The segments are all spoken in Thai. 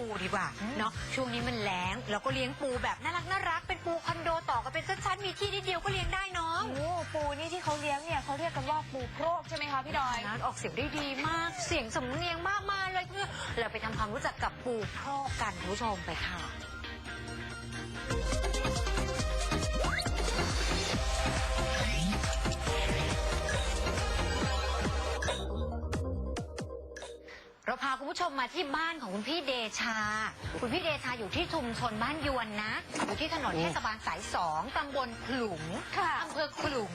ปูดีกว่าเนาะช่วงนี้มันแล้งแล้วก็เลี้ยงปูแบบน่ารักน่ารักเป็นปูคอนโดต่อกันเป็นชั้นๆมีที่นิดเดียวก็เลี้ยงได้น้องโอ้ปูนี่ที่เขาเลี้ยงเนี่ยเขาเรียกกันว่าปูโครกใช่ไหมคะพี่ดอยนะออกเสียงได้ดีมากเสียงสำเนียงมากมาเลยเราไปทำความรู้จักกับปูโครกกันคุณผู้ชมไปค่ะ เราพาคุณผู้ชมมาที่บ้านของคุณพี่เดชา คุณพี่เดชาอยู่ที่ชุมชนบ้านยวนนะ อยู่ที่ถนนเทศบาลสายสองตำบลขลุงค่ะอำเภอขลุง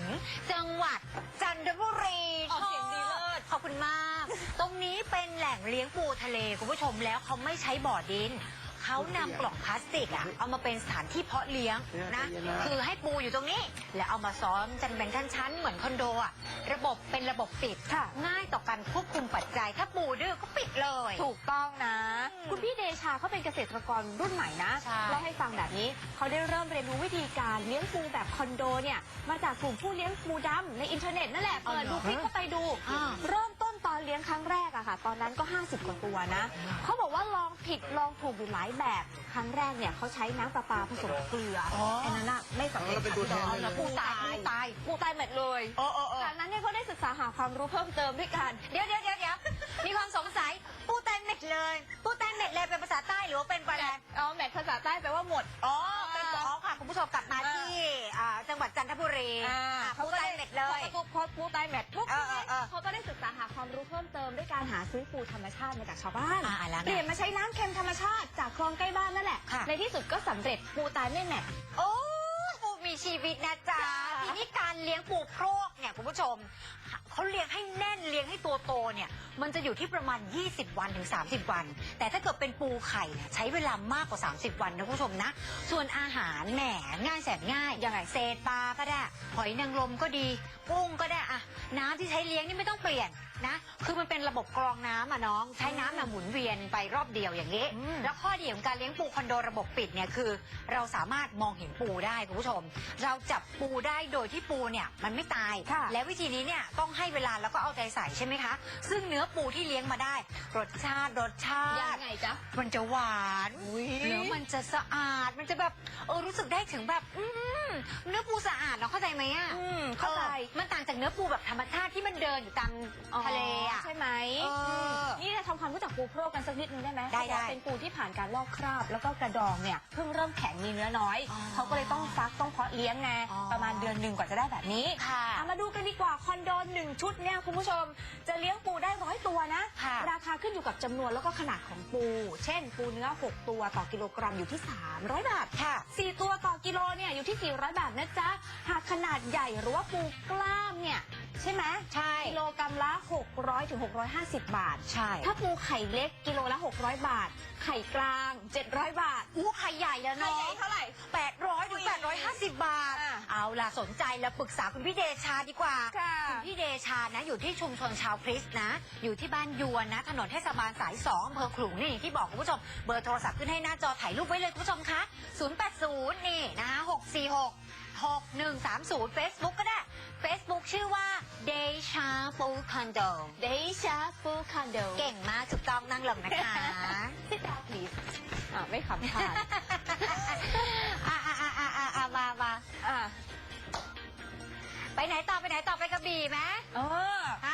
จังหวัดจันทบุรีออกเสียงดีเลิศขอบคุณมาก ตรงนี้เป็นแหล่งเลี้ยงปูทะเลคุณผู้ชมแล้วเขาไม่ใช้บ่อดิน เขานำกล่องพลาสติกอะเอามาเป็นสถานที่เพาะเลี้ยงนะ คือให้ปูอยู่ตรงนี้ แล้วเอามาซ้อมจันเป็นชั้นๆเหมือนคอนโดอะระบบเป็นระบบปิดค่ะ ง่ายต่อการควบคุมปัจจัย ถ้าปูดื้อก็ปิดเลย ถูกต้องนะ อืมคุณพี่เดชาเขาเป็นเกษตรกรรุ่นใหม่นะใช่ เล่าให้ฟังแบบนี้ เขาได้เริ่มเรียนรู้วิธีการเลี้ยงปูแบบคอนโดเนี่ย มาจากกลุ่มผู้เลี้ยงปูดำในอินเทอร์เน็ตนั่นแหละ เปิดดูคลิปเข้าไปดู อ่า เริ่ม ต้นตอนเลี้ยงครั้งแรกอะค่ะ ตอนนั้นก็ 50 กว่าตัวนะเขาบอกว่าลองผิดลองถูกอยู่หลายแบบครั้งแรกเนี่ยเขาใช้น้ำประปาผสมเกลือออไอ้นั้นอะไม่สำเร็จเราเป็นตัวแทนเลยเหรอปูตายปูตายปูตายหมดเลยโอ้โอ้โอ้จากนั้นเนี่ยเขาได้ศึกษาหาความรู้เพิ่มเติมด้วยกันเดี๋ยวเดี๋ยวเดี๋ยวเดี๋ยวมีความสงสัยปูแตนเม็ดเลยปูแตนเม็ดเลยเป็นภาษาใต้หรือว่าเป็นอะไรอ๋อแมทภาษาใต้แปลว่าหมดอ๋อเป็นอ๋อ ค่ะคุณผู้ชมกลับมาที่อ่าจังหวัดจันทบุรีอ่าปูแตนเม็ดเลยพอพอปูตายแมทปุ๊บเออเออเออ เขาก็ได้ศึกษาหาความรู้เพิ่มเติมด้วยการหาซื้อปูธรรมชาติมาจากชาวบ้าน อ่าแล้วไงเปลี่ยนมาใช้น้ำเค็มธรรมชาติจากคลองใกล้บ้านนั่นแหละ ค่ะ ในที่สุดก็สำเร็จปูตายไม่แมทโอ้ปูมี ชีวิตนะจ๊ะทีนี้การเลี้ยงปูโครกเนี่ยคุณผู้ชมเขาเลี้ยงให้แน่นเลี้ยงให้ตัวโตเนี่ย มันจะอยู่ที่ประมาณ 20 วันถึง 30 วัน แต่ถ้าเกิดเป็นปูไข่เนี่ยใช้เวลามากกว่า 30 วันนะคุณผู้ชมนะ ส่วนอาหารแหมง่ายแสนง่ายยังไงเศษปลาก็ได้หอยนางรมก็ดีกุ้งก็ได้อะน้ำที่ใช้เลี้ยงนี่ไม่ต้องเปลี่ยนนะ คือมันเป็นระบบกรองน้ำอะน้อง ใช้น้ำน่ะหมุนเวียนไปรอบเดียวอย่างนี้ อืม แล้วข้อดีของการเลี้ยงปูคอนโดระบบปิดเนี่ยคือ เราสามารถมองเห็นปูได้คุณผู้ชม เราจับปูได้โดยที่ปูเนี่ยมันไม่ตาย ค่ะ และวิธีนี้เนี่ยต้องให้เวลาแล้วก็เอาใจใส่ใช่ไหมคะ ซึ่งเนื้อปูที่เลี้ยงมาได้ รสชาติรสชายังติไงจ๊ะ มันจะหวานอุ๊ยเนื้อมันจะสะอาด มันจะแบบเออรู้สึกได้ถึงแบบ อืมเนื้อปูสะอาดเนาะเข้าใจไหมอะอืมเข้าใจ ออมันต่างจากเนื้อปูแบบธรรมชาติที่มันเดินอยู่ตามทะเลอะ ใช่ไหมเออนี่เราทำความรู้จักปูโครกกันสักนิดนึงได้ไหมได้เขาบอกว่าได้เป็นปูที่ผ่านการลอกคราบ แล้วก็กระดองเนี่ยเพิ่งเริ่มแข็งมีเนื้อน้อย อ๋อเขาก็เลยต้องฟักต้องเพาะเลี้ยงไงอ๋อ ประมาณเดือนหนึ่งกว่าจะได้แบบนี้ค่ะ เอามาดูกันดีกว่าคอนโดหนึ่งชุดเนี่ยคุณผู้ชม จะเลี้ยงปูได้ร้อยตัวนะ ค่ะราคา ขึ้นอยู่กับจำนวนแล้วก็ขนาดของปู เช่น ปูเนื้อ 6 ตัวต่อกิโลกรัมอยู่ที่ 300 บาทค่ะ 4 ตัวต่อกิโลเนี่ยอยู่ที่ 400 บาทนะจ๊ะ หากขนาดใหญ่หรือว่าปูกล้ามเนี่ยใช่ไหมใช่ กิโลกรัมละ 600ถึง650 บาท ใช่ถ้าปูไข่เล็กกิโลละ 600 บาท ไข่กลาง 700 บาทอู้ไข่ใหญ่แล้วไข่เนาะใหญ่เท่าไหร่ 800ถึง850บาทอะเอา ล่ะสนใจแล้วปรึกษาคุณพี่เดชาดีกว่าค่ะ ณพี่เดชานะอยู่ที่ชุมชนชาวคริสต์นะ อยู่ที่บ้านยวนนะ ถนนเทศบาลสายสองอำเภอขลุงนี่อย่างที่บอกคุณผู้ชม เบอร์โทรศัพท์ขึ้นให้หน้าจอถ่ายรูปไว้เลยคุณผู้ชมคะ080นี่นะคะ646 6130 Facebook ก็ได้ Facebook ชื่อว่า Decha Food Condo เดชาฟูคอนโดเก่งมากถูกต้องนั่งลงนะคะที่ดาวพลีสอ่าไม่ขำค่ะ อะอะอะอะอะ เออ